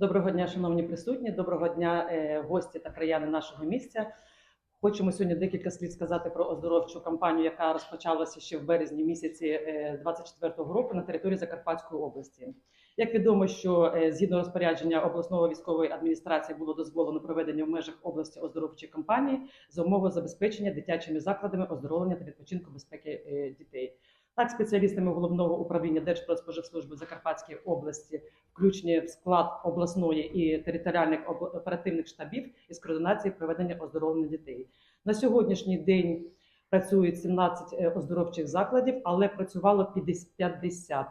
Доброго дня, шановні присутні. Доброго дня, е, гості та краяни нашого місця. Хочемо сьогодні декілька слів сказати про оздоровчу кампанію, яка розпочалася ще в березні місяці 2024 року на території Закарпатської області. Як відомо, що е, згідно розпорядження обласного військової адміністрації було дозволено проведення в межах області оздоровчої кампанії за умови забезпечення дитячими закладами оздоровлення та відпочинку безпеки е, дітей. Так, спеціалістами головного управління Держпродспоживслужби в Закарпатській області включені в склад обласної і територіальних оперативних штабів із координації проведення оздоровлення дітей. На сьогоднішній день працюють 17 е, оздоровчих закладів, але працювало 50, 50,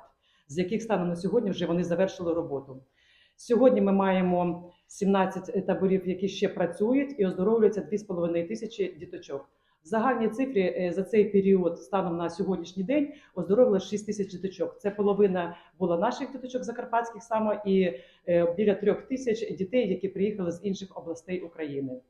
з яких станом на сьогодні вже вони завершили роботу. Сьогодні ми маємо 17 таборів, які ще працюють, і оздоровлюються 2,5 тисячі діточок. В загальній цифрі е, за цей період станом на сьогоднішній день оздоровили 6 тисяч діточок. Це половина була наших діточок закарпатських саме і е, біля трьох тисяч дітей, які приїхали з інших областей України.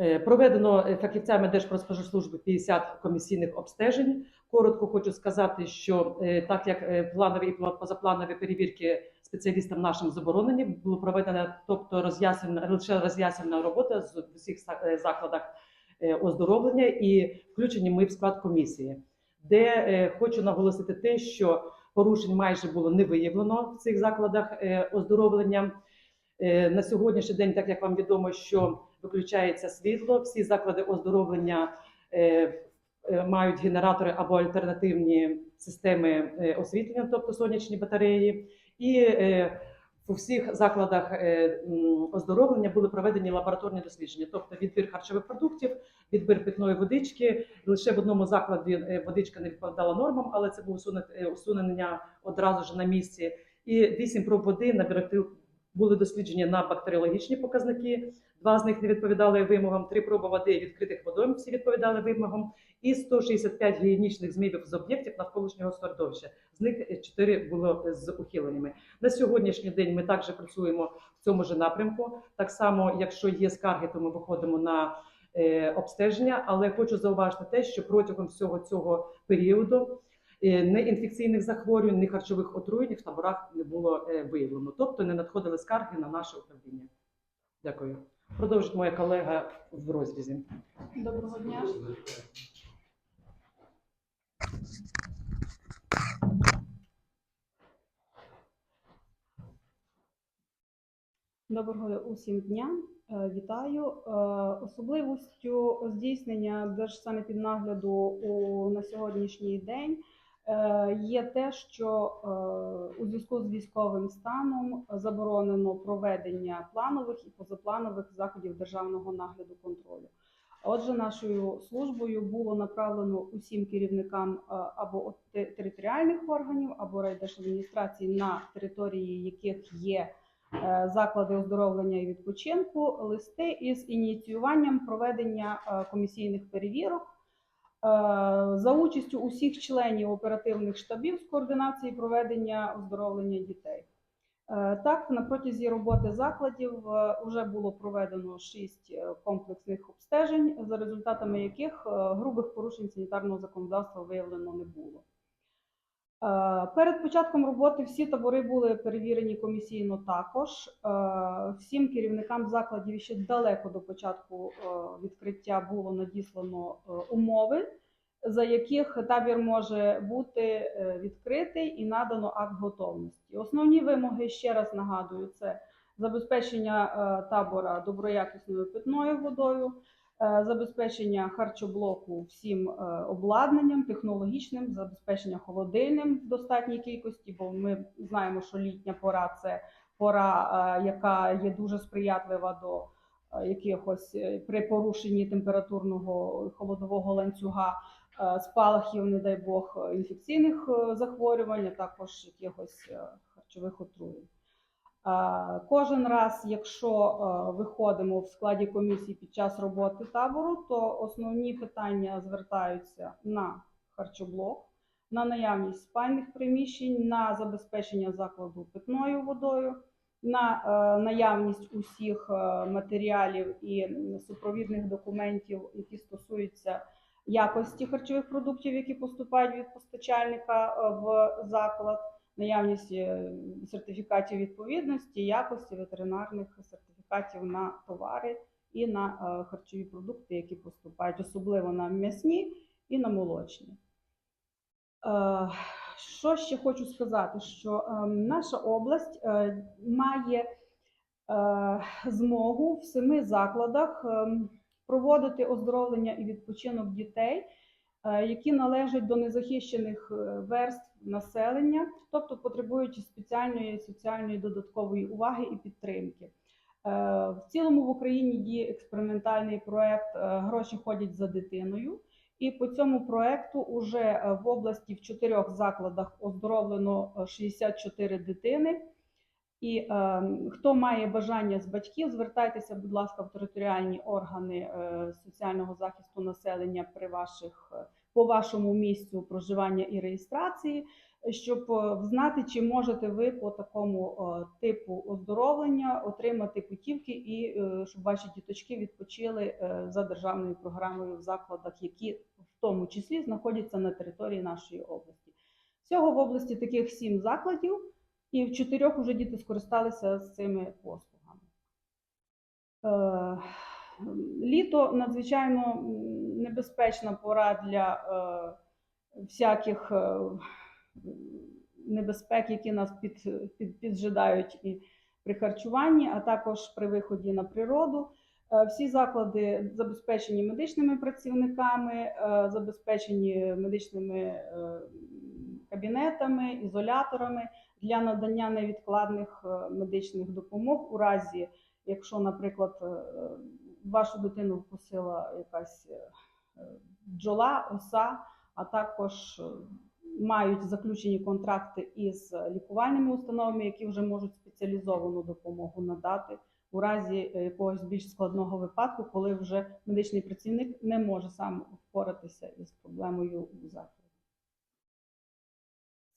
Е, Проведено фахівцями Держпродспоживслужби 50 комісійних обстежень. Коротко хочу сказати, що так як планові і позапланові перевірки спеціалістам нашим заборонені, було проведено, тобто роз'яснена лише роз'яснена робота з усіх закладах оздоровлення і включені ми в склад комісії, де е, хочу наголосити те, що порушень майже було не виявлено в цих закладах е, оздоровлення. Е, На сьогоднішній день, так як вам відомо, що виключається світло, всі заклади оздоровлення е, е, мають генератори або альтернативні системи е, освітлення, тобто сонячні батареї. І е, у всіх закладах е, оздоровлення були проведені лабораторні дослідження, тобто відбір харчових продуктів, відбір питної водички. Лише в одному закладі е, водичка не відповідала нормам, але це було е, усунення одразу ж на місці. І вісім проб води на були досліджені на бактеріологічні показники. Два з них не відповідали вимогам, три проби води відкритих водойм всі відповідали вимогам, і 165 гігієнічних змівів з об'єктів навколишнього середовища. З них 4 було з ухиленнями. На сьогоднішній день ми також працюємо в цьому ж напрямку. Так само, якщо є скарги, то ми виходимо на е, обстеження. Але хочу зауважити те, що протягом всього цього періоду не інфекційних захворювань, ні харчових отруєнь в таборах не було е, виявлено. Тобто не надходили скарги на наше управління. Дякую. Продовжить моя колега в розрізі. Доброго дня. Доброго усім дня. Е, Вітаю. Е, Особливістю здійснення держсанепіднагляду у на сьогоднішній день е, є те, що е, у зв'язку з військовим станом заборонено проведення планових і позапланових заходів державного нагляду контролю. Отже, нашою службою було направлено усім керівникам е, або територіальних органів, або райдержадміністрацій, на території яких є е, заклади оздоровлення і відпочинку, листи із ініціюванням проведення е, комісійних перевірок е, за участю усіх членів оперативних штабів з координації проведення оздоровлення дітей. Е, Так, на протязі роботи закладів вже було проведено шість е, комплексних обстежень, за результатами яких е, грубих порушень санітарного законодавства виявлено не було. Е, Перед початком роботи всі табори були перевірені комісійно також. Е, Всім керівникам закладів ще далеко до початку е, відкриття було надіслано умови, за яких табір може бути відкритий і надано акт готовності. Основні вимоги, ще раз нагадую, це забезпечення табора доброякісною питною водою, забезпечення харчоблоку всім е, обладнанням, технологічним, забезпечення холодильним в достатній кількості, бо ми знаємо, що літня пора це пора, е, яка є дуже сприятлива до е, якихось е, при порушенні температурного холодового ланцюга е, спалахів, не дай Бог, е, інфекційних е, захворювань, а також якихось е, харчових отруєнь. Кожен раз, якщо е, виходимо в складі комісії під час роботи табору, то основні питання звертаються на харчоблок, на наявність спальних приміщень, на забезпечення закладу питною водою, на е, наявність усіх е, матеріалів і супровідних документів, які стосуються якості харчових продуктів, які поступають від постачальника в заклад наявність е, сертифікатів відповідності, якості ветеринарних сертифікатів на товари і на е, харчові продукти, які поступають, особливо на м'ясні і на молочні. Е, Що ще хочу сказати? Що наша область має змогу в семи закладах ем, проводити оздоровлення і відпочинок дітей, які належать до незахищених е, верств населення, тобто потребують спеціальної соціальної додаткової уваги і підтримки. Е, В цілому в Україні діє експериментальний проект е, Гроші ходять за дитиною. І по цьому проекту уже е, в області в чотирьох закладах оздоровлено е, 64 дитини. І е, хто має бажання з батьків, звертайтеся, будь ласка, в територіальні органи е, соціального захисту населення при ваших е, по вашому місцю проживання і реєстрації, щоб е, знати, чи можете ви по такому е, типу оздоровлення отримати путівки, і е, щоб ваші діточки відпочили е, за державною програмою в закладах, які в тому числі знаходяться на території нашої області. Всього в області таких сім закладів. І в чотирьох вже діти скористалися з цими послугами. Е, літо надзвичайно небезпечна пора для е, всяких е, небезпек, які нас під, під, піджидають і при харчуванні, а також при виході на природу. Всі заклади забезпечені медичними працівниками, забезпечені медичними кабінетами, ізоляторами для надання невідкладних е, медичних допомог у разі, якщо, наприклад, е, вашу дитину вкусила якась е, бджола, оса, а також мають заключені контракти із лікувальними установами, які вже можуть спеціалізовану допомогу надати у разі якогось більш складного випадку, коли вже медичний працівник не може сам впоратися із проблемою у закладі.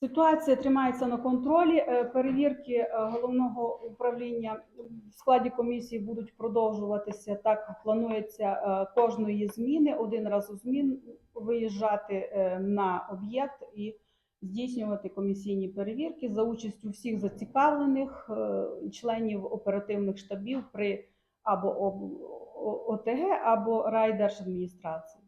Ситуація тримається на контролі. Е, Перевірки е, головного управління в складі комісії будуть продовжуватися. Так планується е, кожної зміни один раз у змін виїжджати е, на об'єкт і здійснювати комісійні перевірки за участю всіх зацікавлених е, членів оперативних штабів при або ОТГ, або райдержадміністрації.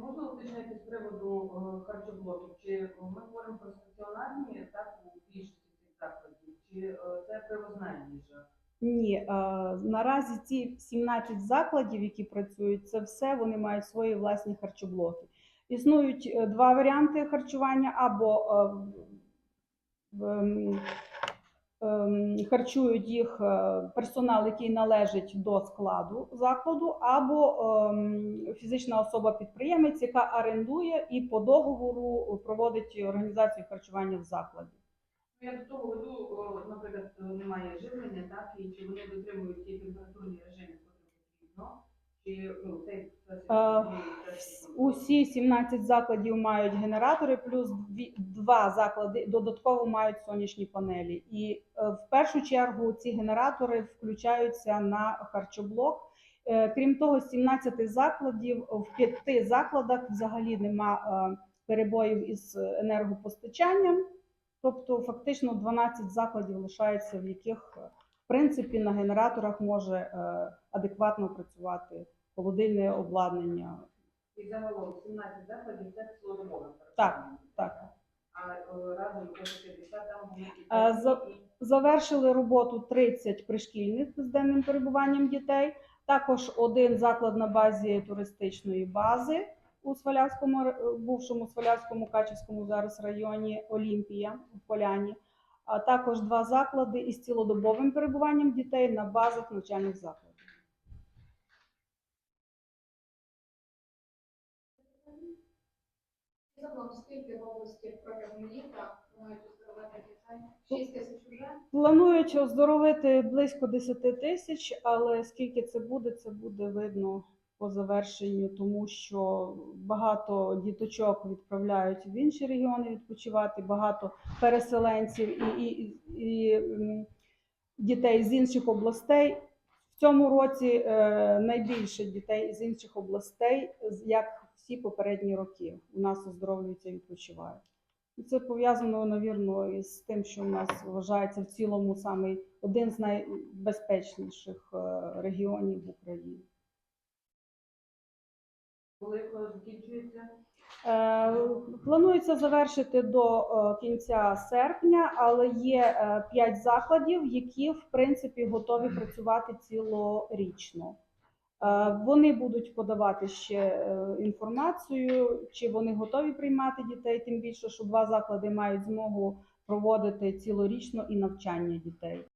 Можна уточнити з приводу е, харчоблоків? Чи ми говоримо про стаціонарні так у більшості цих закладів, чи е, це привозна їжа? Ні, е, наразі ці 17 закладів, які працюють, це все вони мають свої власні харчоблоки. Існують два варіанти харчування: або харчують їх е, персонал, який належить до складу закладу, або ем, фізична особа-підприємець, яка орендує і по договору проводить організацію харчування в закладі. Ну, Я до того веду, наприклад, е, немає живлення, так, і чи вони дотримують ті температурні режими, які потрібно, ну, Усі 17 закладів мають генератори, плюс два заклади додатково мають сонячні панелі. І е, в першу чергу ці генератори включаються на харчоблок. Е, Крім того, з 17 закладів в п'яти закладах взагалі нема е, перебоїв із енергопостачанням. Тобто, фактично 12 закладів лишається, в яких в принципі на генераторах може адекватно працювати холодильне обладнання. І загалом 17 закладів це цілодобове Так. Так, А е, разом до 50 там А, за- завершили роботу 30 пришкільних з денним перебуванням дітей. Також один заклад на базі туристичної бази у Свалявському бувшому Свалявському Качівському зараз районі Олімпія в Поляні. А також два заклади із цілодобовим перебуванням дітей на базах навчальних закладів. Загалом, скільки в області протягом літа мають оздоровити дітей? 6 тисяч вже? Планують оздоровити близько 10 тисяч, але скільки це буде, це буде видно по завершенню, тому що багато діточок відправляють в інші регіони відпочивати, багато переселенців і, і, і м, дітей з інших областей. Цьому році е, найбільше дітей з інших областей, як всі попередні роки, у нас оздоровлюються і відпочивають. Це пов'язано, навірно, із тим, що в нас вважається в цілому саме один з найбезпечніших е, регіонів в Україні. Коли е, закінчується? Е, Планується завершити до е, кінця серпня, але є е, п'ять закладів, які в принципі готові працювати цілорічно. Вони будуть подавати ще інформацію, чи вони готові приймати дітей, тим більше, що два заклади мають змогу проводити цілорічно і навчання дітей.